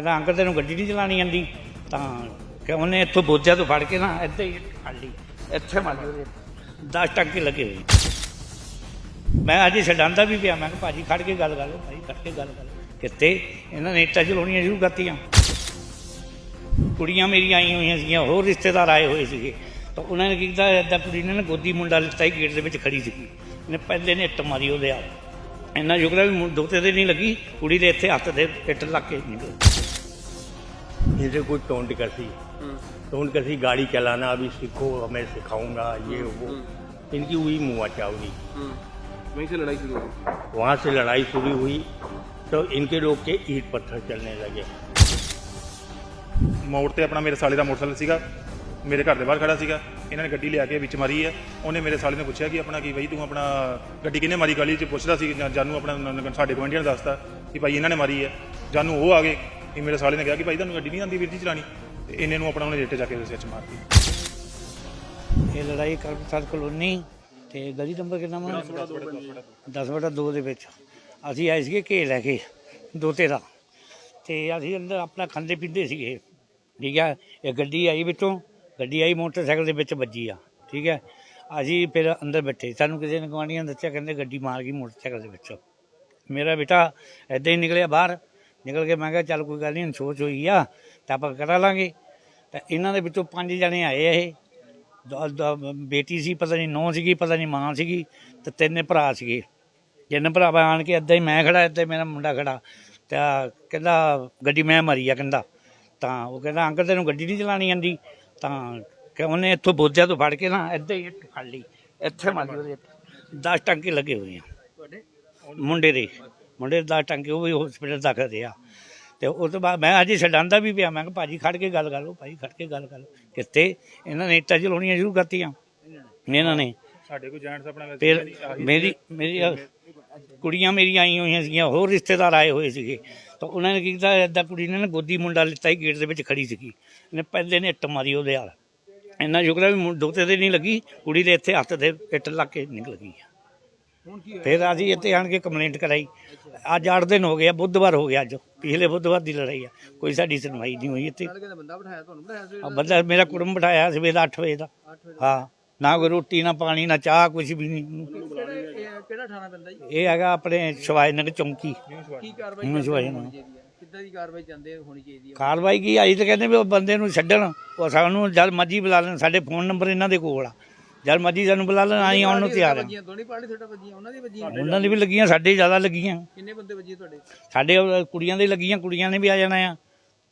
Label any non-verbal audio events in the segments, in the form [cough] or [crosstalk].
ਕਹਿੰਦਾ ਅੰਕਲ ਤੈਨੂੰ ਗੱਡੀ ਨਹੀਂ ਚਲਾਣੀ ਆਂਦੀ, ਤਾਂ ਕਿ ਉਹਨੇ ਇੱਥੋਂ ਬੋਝਾ ਤੋਂ ਫੜ ਕੇ ਨਾ ਇੱਥੇ ਹੀ ਫੜ ਲਈ। ਇੱਥੇ ਮਾਰੀ ਉਹਦੇ। 10 ਟੰਕੇ ਲੱਗੇ ਹੋਏ। ਮੈਂ ਅੱਜ ਛਡਾਂਦਾ ਵੀ ਪਿਆ, ਮੈਂ ਕਿਹਾ ਭਾਜੀ ਖੜ ਕੇ ਗੱਲ ਕਰ ਲਓ ਭਾਈ ਖੜ ਕੇ ਗੱਲ ਕਰ ਲਓ। ਕਿਤੇ ਇਹਨਾਂ ਨੇ ਇੱਟਾਂ ਚਲਾਉਣੀਆਂ ਸ਼ੁਰੂ ਕਰਤੀਆਂ। ਕੁੜੀਆਂ ਮੇਰੀਆਂ ਆਈਆਂ ਹੋਈਆਂ ਸੀਗੀਆਂ, ਹੋਰ ਰਿਸ਼ਤੇਦਾਰ ਆਏ ਹੋਏ ਸੀਗੇ। ਤਾਂ ਉਹਨਾਂ ਨੇ ਕੀ ਕੀਤਾ, ਏਦਾਂ ਕੁੜੀ ਨੇ ਨਾ ਗੋਦੀ ਮੁੰਡਾ ਲਿੱਤਾ ਹੀ ਗੇਟ ਦੇ ਵਿੱਚ ਖੜੀ ਸੀਗੀ। ਇਹਨੇ ਪਹਿਲੇ ਨੇ ਇੱਟ ਮਾਰੀ ਉਹਦੇ ਆ ਇੰਨਾ ਸ਼ੁਕਰ ਹੈ ਵੀ ਮੁੰ- ਦੋਤੇ ਤੇ ਨਹੀਂ ਲੱਗੀ, ਕੁੜੀ ਦੇ ਇੱਥੇ ਹੱਥ ਦੇ ਇੱਟ ਲੱਗ ਕੇ ਨਿਕਲ। इनसे कुछ टोंट कसी टोंट कसी गाड़ी चलाना अभी सीखो मैं सिखाऊंगा ये वो इनकी हुई मुआ चावरी वहीं से लड़ाई शुरू हुई वहाँ से लड़ाई शुरू हुई तो इनके लोग के ईट पत्थर चलने लगे ਮੋੜ ਤੇ ਆਪਣਾ ਮੇਰੇ ਸਾਲੇ ਦਾ ਮੋਟਰਸਾਈਕਲ ਸੀਗਾ ਮੇਰੇ ਘਰ ਦੇ ਬਾਹਰ ਖੜਾ ਸੀਗਾ ਇਹਨਾਂ ਨੇ ਗੱਡੀ ਲਿਆ ਕੇ ਵਿੱਚ ਮਾਰੀ ਹੈ ਉਹਨੇ ਮੇਰੇ ਸਾਲੇ ਨੇ ਪੁੱਛਿਆ ਕਿ ਆਪਣਾ ਕੀ ਬਈ ਤੂੰ ਆਪਣਾ ਗੱਡੀ ਕਿਹਨੇ ਮਾਰੀ ਗਲੀ 'ਚ ਪੁੱਛਦਾ ਸੀ ਜਾਂ ਜਾਨੂੰ ਆਪਣਾ ਨ- ਨ- ਸਾਡੇ ਗਵਾਂਢੀਆਂ ਨੇ ਦੱਸਤਾ ਕਿ ਭਾਈ ਇਹਨਾਂ ਨੇ ਮਾਰੀ ਹੈ ਜਾਨੂੰ ਉਹ ਆ ਗਏ ਕਿ ਮੇਰੇ ਸਾਲੇ ਨੇ ਕਿਹਾ ਕਿ ਭਾਈ ਤੁਹਾਨੂੰ ਗੱਡੀ ਨਹੀਂ ਆਉਂਦੀ ਵੀਰ ਜੀ ਚਲਾਣੀ ਤੇ ਇਹਨੇ ਨੂੰ ਆਪਣਾ ਉਹਨੇ ਰੇਟੇ ਜਾ ਕੇ ਸਿਰ 'ਚ ਮਾਰਤੀ। ਇਹ ਲੜਾਈ ਕਰਪਸਰ ਕਲੋਨੀ ਤੇ ਗਲੀ ਨੰਬਰ ਕਿੰਨਾ ਵਾ? 10 ਬਟਾ 2 ਦੇ ਵਿੱਚ। ਅਸੀਂ ਆਏ ਸੀਗੇ ਘੇ ਲੈ ਕੇ ਦੋ। ਤੇਰਾ ਤੇ ਅਸੀਂ ਅੰਦਰ ਆਪਣਾ ਖਾਂਦੇ ਪੀਂਦੇ ਸੀਗੇ। ਠੀਕ ਹੈ ਇਹ ਗੱਡੀ ਆਈ ਵਿੱਚੋਂ ਗੱਡੀ ਆਈ ਮੋਟਰਸਾਈਕਲ ਦੇ ਵਿੱਚ ਵੱਜੀ ਆ। ਠੀਕ ਹੈ ਅਸੀਂ ਫਿਰ ਅੰਦਰ ਬੈਠੇ। ਸਾਨੂੰ ਕਿਸੇ ਨੇ ਗਵਾਂਢੀਆਂ ਨੇ ਦੱਸਿਆ ਕਹਿੰਦੇ ਗੱਡੀ ਮਾਰ ਗਈ ਮੋਟਰਸਾਈਕਲ ਦੇ ਵਿੱਚ। ਮੇਰਾ ਬੇਟਾ ਐਦਾਂ ਹੀ ਨਿਕਲਿਆ ਬਾਹਰ। ਨਿਕਲ ਕੇ ਮੈਂ ਕਿਹਾ ਚੱਲ ਕੋਈ ਗੱਲ ਨਹੀਂ ਸੋਚ ਹੋਈ ਆ ਤਾਂ ਆਪਾਂ ਕਰਾ ਲਾਂਗੇ। ਤਾਂ ਇਹਨਾਂ ਦੇ ਵਿੱਚੋਂ ਪੰਜ ਜਣੇ ਆਏ ਇਹ। ਬੇਟੀ ਸੀ ਪਤਾ ਨਹੀਂ ਨੌ ਸੀਗੀ ਪਤਾ ਨਹੀਂ ਮਾਂ ਸੀਗੀ ਤੇ ਤਿੰਨ ਭਰਾ ਸੀਗੇ। ਤਿੰਨ ਭਰਾ ਆਣ ਕੇ ਏਦਾਂ ਹੀ ਮੈਂ ਖੜਾ ਹੀ ਮੇਰਾ ਮੁੰਡਾ ਖੜਾ। ਤਾਂ ਕਹਿੰਦਾ ਗੱਡੀ ਮੈਂ ਮਾਰੀ ਆ ਕਹਿੰਦਾ। ਤਾਂ ਉਹ ਕਹਿੰਦਾ ਅੰਕਲ ਤੈਨੂੰ ਗੱਡੀ ਨਹੀਂ ਚਲਾਣੀ ਆਂਦੀ? ਤਾਂ ਕਿ ਉਹਨੇ ਇੱਥੋਂ ਬੋਝਾ ਤੋਂ ਫੜ ਕੇ ਨਾ ਏਦਾਂ ਹੀ ਫੜ ਲਈ। ਇੱਥੇ ਮਾਰੀ ਉਹਦੇ 10 ਟੰਕੇ ਲੱਗੇ ਹੋਏ ਆ। ਮੁੰਡੇ ਦੇ। ਮੁੰਡੇ ਦਾ ਟੰਕੇ ਉਹ ਵੀ ਹਸਪੀਟਲ ਦਾਖਲ ਦੇ ਆ। ਤੇ ਉਸ ਤੋਂ ਬਾਅਦ ਮੈਂ ਅਜੇ ਛਡਾਂਦਾ ਵੀ ਪਿਆ ਮੈਂ ਕਿਹਾ ਭਾਜੀ ਖੜ ਕੇ ਗੱਲ ਕਰ ਲਓ ਭਾਜੀ ਖੜ ਕੇ ਗੱਲ ਕਰ ਲਓ। ਕਿਤੇ ਇਹਨਾਂ ਨੇ ਇੱਟਾਂ ਚਲਾਉਣੀਆਂ ਸ਼ੁਰੂ ਕਰਤੀਆਂ। ਇਹਨਾਂ ਨੇ। ਸਾਡੇ ਕੋਈ ਜੈਂਟਸ ਆਪਣਾ ਫਿਰ ਮੇਰੀ ਮੇਰੀ ਕੁੜੀਆਂ ਮੇਰੀਆਂ ਆਈਆਂ ਹੋਈਆਂ ਸੀਗੀਆਂ ਹੋਰ ਰਿਸ਼ਤੇਦਾਰ ਆਏ ਹੋਏ ਸੀਗੇ। ਤਾਂ ਉਹਨਾਂ ਨੇ ਕੀ ਕੀਤਾ ਏਦਾਂ ਕੁੜੀ ਨੇ ਗੋਦੀ ਮੁੰਡਾ ਲਿੱਤਾ ਹੀ ਗੇਟ ਦੇ ਵਿੱਚ ਖੜੀ ਸੀਗੀ। ਇਹਨੇ ਪਹਿਲੇ ਨੇ ਇੱਟ ਮਾਰੀ ਉਹਦੇ ਹਾਲ ਇੰਨਾ ਸ਼ੁਕਰ ਹੈ ਵੀ ਦੋਤੇ ਤੇ ਨਹੀਂ ਲੱਗੀ ਕੁੜੀ ਦੇ ਇੱਥੇ ਹੱਥ ਦੇ ਇੱਟ ਲੱਗ ਕੇ ਨਿਕਲ ਗਈ ਕੀ ਫਿਰ ਅਸੀਂ ਇੱਥੇ ਆਣ ਕੇ ਕੰਪਲੇਂਟ ਕਰਾਈ। ਅੱਜ 8 ਦਿਨ ਹੋ ਗਏ ਆ ਬੁੱਧਵਾਰ ਹੋ ਗਿਆ ਅੱਜ। ਪਿਛਲੇ ਬੁੱਧਵਾਰ ਦੀ ਲੜਾਈ ਆ। ਕੋਈ ਸਾਡੀ ਸੁਣਵਾਈ ਨਹੀਂ ਹੋਈ ਇੱਥੇ। ਬੰਦਾ ਬਿਠਾਇਆ ਤੁਹਾਨੂੰ ਬਿਠਾਇਆ ਸੀ ਆ ਬੰਦਾ ਮੇਰਾ ਕੁੜਮ ਬਿਠਾਇਆ ਸਵੇਰ 8 ਵਜੇ ਦਾ। 8 ਵਜੇ ਹਾਂ ਨਾ ਕੋਈ ਰੋਟੀ ਨਾ ਪਾਣੀ ਨਾ ਚਾਹ ਕੁਝ ਵੀ ਨਹੀਂ। ਕਿਹੜਾ ਇਹ ਕਿਹੜਾ ਥਾਣਾ ਪੈਂਦਾ ਜੀ? ਇਹ ਹੈਗਾ ਆਪਣੇ ਸ਼ਿਵਾਜ ਨਗਰ ਚੌਂਕੀ। ਕੀ ਕਾਰਵਾਈ ਕਿੱਦਾਂ ਦੀ ਕਾਰਵਾਈ ਚਾਹੁੰਦੇ ਹੋਣੀ ਚਾਹੀਦੀ ਹੈ ਕਾਰਵਾਈ ਕੀ ਆਈ ਤਾਂ ਕਹਿੰਦੇ ਵੀ ਉਹ ਬੰਦੇ ਨੂੰ ਛੱਡਣ। ਉਹ ਸਾਨੂੰ ਜਦ ਮਰਜ਼ੀ ਬੁਲਾ ਲੈਣ। ਸਾਡੇ ਫੋਨ ਨੰਬਰ ਇਹਨਾਂ ਦੇ ਕੋਲ ਆ। ਜਦ ਮਰਜੀ ਸਾਨੂੰ ਬੁਲਾ ਲੈਣ ਅਸੀਂ ਆਉਣ ਨੂੰ ਤਿਆਰ ਆ ਵੱਜੀਆਂ ਦੋਨੀ ਪਾਰਟੀ ਤੁਹਾਡਾ ਵੱਜੀਆਂ ਉਹਨਾਂ ਦੀ ਵੱਜੀਆਂ ਉਹਨਾਂ ਦੀ ਵੀ ਲੱਗੀਆਂ ਸਾਡੇ ਜ਼ਿਆਦਾ ਲੱਗੀਆਂ ਕਿੰਨੇ ਬੰਦੇ ਵੱਜੇ ਤੁਹਾਡੇ ਸਾਡੇ ਉਹ ਕੁੜੀਆਂ ਦੇ ਲੱਗੀਆਂ ਕੁੜੀਆਂ ਨੇ ਵੀ ਆ ਜਾਣਾ ਆ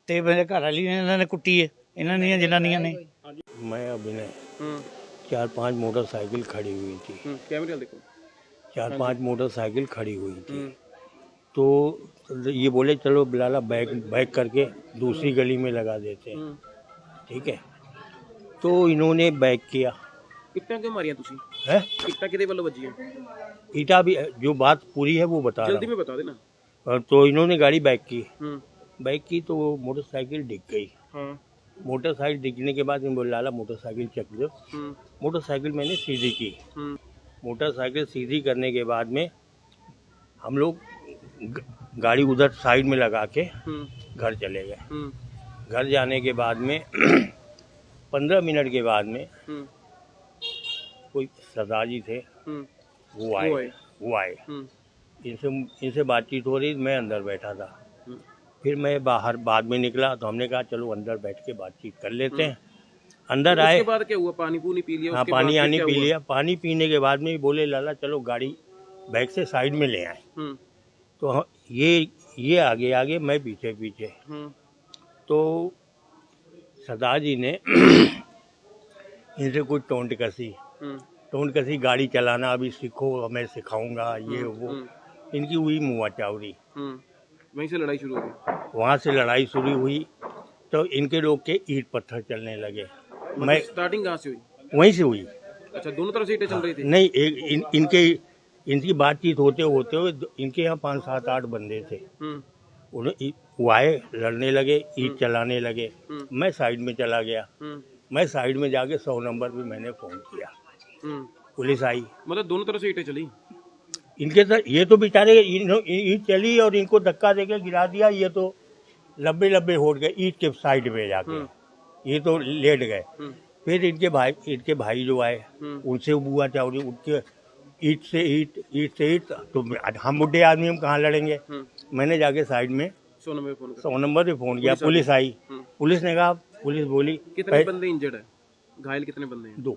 ਤੇ ਮੇਰੇ ਘਰ ਵਾਲੀ ਨੇ ਇਹਨਾਂ ਨੇ ਕੁੱਟੀ ਏ ਇਹਨਾਂ ਦੀਆਂ ਜਨਾਨੀਆਂ ਨੇ मैं अभिनय ਹੂੰ चार पांच मोटरसाइकिल खड़ी हुई थी ਹੂੰ ਕੈਮਰੇ ਵਾਲ ਦੇਖੋ चार पांच मोटरसाइकिल खड़ी हुई थी ਹੂੰ तो ये बोले चलो बिलाला बैक बैक करके दूसरी गली में लगा देते हैं ਹੂੰ ठीक है तो इन्होंने बैक किया ਇੱਟਾਂ ਕਿਉਂ ਮਾਰੀਆਂ ਤੁਸੀਂ है ਇੱਟਾਂ ਕਿਹਦੇ ਵੱਲੋਂ ਵੱਜੀਆਂ ईटा भी जो बात पूरी है वो बता ਜਲਦੀ रहा में बता देना हूँ और तो इन्होंने गाड़ी बैक की हम्म बैक की तो वो मोटरसाइकिल डिग गई हाँ मोटरसाइकिल डिगने के बाद इन बोले लाला मोटरसाइकिल चक दो हम्म मोटरसाइकिल मैंने सीधी की हम्म मोटरसाइकिल सीधी करने के बाद में हम लोग ग- गाड़ी उधर साइड में लगा के हम्म घर चले गए हम्म घर जाने के बाद में पंद्रह मिनट के बाद में हम्म कोई सरदार जी थे हम्म। वो आए। वो आए। हम्म। इनसे इनसे बातचीत हो रही मैं अंदर बैठा था। हम्म। फिर मैं बाहर बाद में निकला तो हमने कहा चलो अंदर बैठ के बातचीत कर लेते हैं। अंदर आए। उसके बाद क्या हुआ? पानी पूनी पी लिया हाँ पानी आनी पी लिया। पानी पीने के बाद में बोले लाला चलो गाड़ी बैग से साइड में ले आए। तो ये ये आगे आगे मैं पीछे पीछे। तो सरदार जी ने [clears throat] इनसे कुछ टोंट कसी। हम्म उनके कसी गाड़ी चलाना अभी सीखो मैं सिखाऊँगा ये वो। हम्म। इनकी हुई मुआ चावरी। हम्म वहीं से लड़ाई शुरू हो गई? वहाँ से लड़ाई शुरू हुई तो इनके लोग के ईट पत्थर चलने लगे। मैं स्टार्टिंग कहाँ से हुई? वहीं से हुई। अच्छा दोनों तरफ़ से ईटें चल रही थी? नहीं एक इन, इनके इनकी बातचीत होते होते हुए इनके यहाँ पाँच सात आठ बंदे थे। हम्म। उन्हें वो आए लड़ने लगे ईट चलाने लगे। हम्म। मैं साइड में चला गया। हम्म। मैं साइड में जाके सौ नंबर पे मैंने फ़ोन किया। हम्म पुलिस आई। मतलब दोनों तरफ़ से ईटें चली। इनके सर ये तो बेचारे ईट चली और इनको धक्का देके गिरा दिया ये तो लंबे लंबे होट गए ईट के साइड पे जाके। ये तो लेट गए। फिर इनके भाई इनके भाई जो आए उनसे हुआ चावरी उनके ईट से ईट ईट से ईट तो हम बुढ़े आदमी हम कहाँ लड़ेंगे? मैंने जाके साइड में सौ नंबर फ़ोन सौ नंबर पे फ़ोन किया पुलिस आई। पुलिस ने कहा पुलिस बोली कितने बंदे इंजर्ड है? घायल कितने बंदे हैं? दो।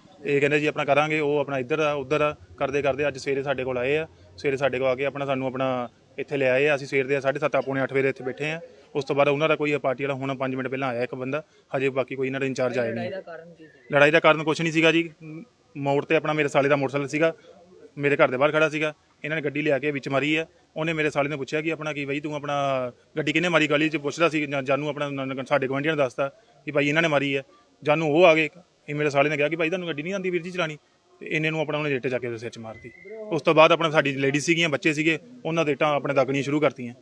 ਇਹ ਕਹਿੰਦੇ ਜੀ ਆਪਣਾ ਕਰਾਂਗੇ, ਉਹ ਆਪਣਾ ਇੱਧਰ ਆ, ਉੱਧਰ ਆ, ਕਰਦੇ ਕਰਦੇ ਅੱਜ ਸਵੇਰੇ ਸਾਡੇ ਕੋਲ ਆਏ ਆ। ਸਵੇਰੇ ਸਾਡੇ ਕੋਲ ਆ ਕੇ ਆਪਣਾ ਸਾਨੂੰ ਆਪਣਾ ਇੱਥੇ ਲੈ ਆਏ ਆ। ਅਸੀਂ ਸਵੇਰ ਦੇ 7:30 ਪੌਣੇ 8 ਵਜੇ ਇੱਥੇ ਬੈਠੇ ਆ। ਉਸ ਤੋਂ ਬਾਅਦ ਉਹਨਾਂ ਦਾ ਕੋਈ ਪਾਰਟੀ ਵਾਲਾ ਹੁਣ 5 ਮਿੰਟ ਪਹਿਲਾਂ ਆਇਆ ਇੱਕ ਬੰਦਾ। ਹਜੇ ਬਾਕੀ ਕੋਈ ਇਹਨਾਂ ਦੇ ਇੰਚਾਰਜ ਆਏ ਨਹੀਂ। ਲੜਾਈ ਦਾ ਕਾਰਨ ਕੁਝ ਨਹੀਂ ਸੀਗਾ ਜੀ। ਮੋੜ ਤੇ ਆਪਣਾ ਮੇਰੇ ਸਾਲੇ ਦਾ ਮੋਟਰਸਾਈਕਲ ਸੀਗਾ। ਮੇਰੇ ਘਰ ਦੇ ਬਾਹਰ ਖੜਾ ਸੀਗਾ। ਇਹਨਾਂ ਨੇ ਗੱਡੀ ਲਿਆ ਕੇ ਵਿੱਚ ਮਾਰੀ ਆ। ਉਹਨੇ ਮੇਰੇ ਸਾਲੇ ਨੇ ਪੁੱਛਿਆ ਕਿ ਆਪਣਾ ਕੀ ਬਈ ਤੂੰ ਆਪਣਾ ਗੱਡੀ ਕਿਹਨੇ ਮਾਰੀ? ਗਲੀ 'ਚ ਪੁੱਛਦਾ ਸੀ। ਜਾਂ ਜਾਨੂੰ ਆਪਣਾ ਸਾਡੇ ਗਵਾਂਢੀਆਂ ਨੇ ਦੱਸਤਾ ਕਿ ਭਾਈ ਇਹਨਾਂ ਨੇ ਮਾਰੀ ਹੈ ਜਾਨੂੰ ਉਹ ਆ ਗਏ ਇਹ ਮੇਰੇ ਸਾਲੇ ਨੇ ਕਿਹਾ ਕਿ ਭਾਈ ਤੁਹਾਨੂੰ ਗੱਡੀ ਨਹੀਂ ਆਂਦੀ ਵੀਰ ਜੀ ਚਲਾਣੀ ਤੇ ਇਹਨੇ ਨੂੰ ਆਪਣਾ ਉਹਨੇ ਰੇਟੇ ਚੱਕ ਕੇ ਉਹਦੇ ਸਿਰ 'ਚ ਮਾਰਤੀ। ਉਸ ਤੋਂ ਬਾਅਦ ਆਪਣਾ ਸਾਡੀ ਲੇਡੀ ਸੀਗੀਆਂ ਬੱਚੇ ਸੀਗੇ ਉਹਨਾਂ ਦੇ ਇੱਟਾਂ ਆਪਣੇ ਦਾਗਣੀਆਂ ਸ਼ੁਰੂ ਕਰਤੀਆਂ।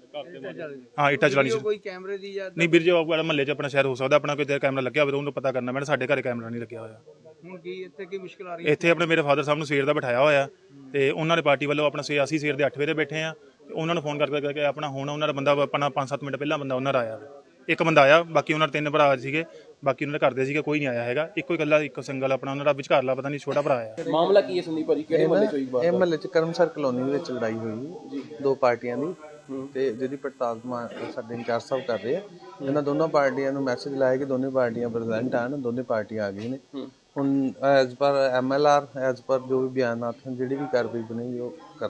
ਹਾਂ ਇੱਟਾਂ ਚਲਾਣੀ ਸ਼ੁਰੂ। ਕੋਈ ਕੈਮਰੇ ਦੀ ਜਾਂ ਨਹੀਂ ਵੀਰ ਜੀ ਉਹ ਮਹੱਲੇ 'ਚ ਆਪਣਾ ਸ਼ਹਿਰ ਹੋ ਸਕਦਾ ਆਪਣਾ ਕੋਈ ਤੇ ਕੈਮਰਾ ਲੱਗਿਆ ਹੋਵੇ ਉਹਨੂੰ ਪਤਾ ਕਰਨਾ। ਮੈਂ ਸਾਡੇ ਘਰੇ ਕੈਮਰਾ ਨਹੀਂ ਲੱਗਿਆ ਹੋਇਆ। ਹੁਣ ਕੀ ਇੱਥੇ ਕੀ ਮੁਸ਼ਕਲ ਆ ਰਹੀ ਇੱਥੇ ਆਪਣੇ ਮੇਰੇ ਫਾਦਰ ਸਾਹਿਬ ਨੂੰ ਸਵੇਰ ਦਾ ਬਿਠਾਇਆ ਹੋਇਆ। ਤੇ ਉਹਨਾਂ ਦੇ ਪਾਰਟੀ ਵੱਲੋਂ ਆਪਣਾ ਸਵੇਰ ਅਸੀਂ ਸਵੇਰ ਦੇ 8 ਵਜੇ ਬੈਠੇ ਆ ਉਹਨਾਂ ਨੂੰ ਫੋਨ ਕਰਕੇ ਕਰਕੇ ਆਪਣਾ ਹੁਣ ਉਹਨਾਂ ਦਾ ਬੰਦਾ ਆਪਣਾ 5-7 ਮਿੰਟ ਪਹਿਲਾਂ ਬੰਦਾ ਉਹਨਾਂ ਦਾ ਆਇਆ। ਇੱਕ ਬੰਦਾ ਆਇਆ ਬਾਕੀ ਉਹਨਾਂ ਦੇ ਤਿੰਨ ਭਰਾ ਸੀਗੇ। ਬਾਕੀ ਉਹਨਾਂ ਦੇ ਘਰ ਦੇ ਸੀਗੇ ਕੋਈ ਨਹੀਂ ਆਇਆ ਹੈਗਾ। ਇੱਕੋ ਹੀ ਇਕੱਲਾ ਇੱਕ ਸਿੰਗਲ ਆਪਣਾ ਉਹਨਾਂ ਦਾ ਵਿਚਕਾਰਲਾ ਪਤਾ ਨਹੀਂ ਛੋਟਾ ਭਰਾ ਆਇਆ ਮਾਮਲਾ ਕੀ ਹੈ ਸੰਦੀਪ ਭਾਜੀ? ਕਿਹੜੇ ਮਹੱਲੇ ਚ ਹੋਈ ਬਾਤ ਇਹ ਮਹੱਲੇ ਚ ਕਰਮਸਰ ਕਲੋਨੀ ਦੇ ਵਿੱਚ ਲੜਾਈ ਹੋਈ ਹੈ। ਦੋ ਪਾਰਟੀਆਂ ਦੀ। ਤੇ ਜਿਹਦੀ ਪੜਤਾਲ ਮਾ- ਸਾਡੇ ਇੰਚਾਰਜ ਸਾਹਿਬ ਕਰ ਰਹੇ ਆ। ਇਹਨਾਂ ਦੋਨੋਂ ਪਾਰਟੀਆਂ ਨੂੰ ਮੈਸੇਜ ਲਾਇਆ ਕਿ ਦੋਨੇ ਪਾਰਟੀਆਂ ਪ੍ਰੈਜ਼ੈਂਟ ਹਨ ਦੋਨੇ ਪਾਰਟੀਆਂ ਆ ਗਈਆਂ ਨੇ। ਹੁਣ as per MLR as per ਜੋ ਵੀ ਬਿਆਨਾਤ ਹਨ ਜਿਹੜੀ ਵੀ ਕਾਰਵਾਈ ਬਣੇਗੀ ਉਹ ਕਰ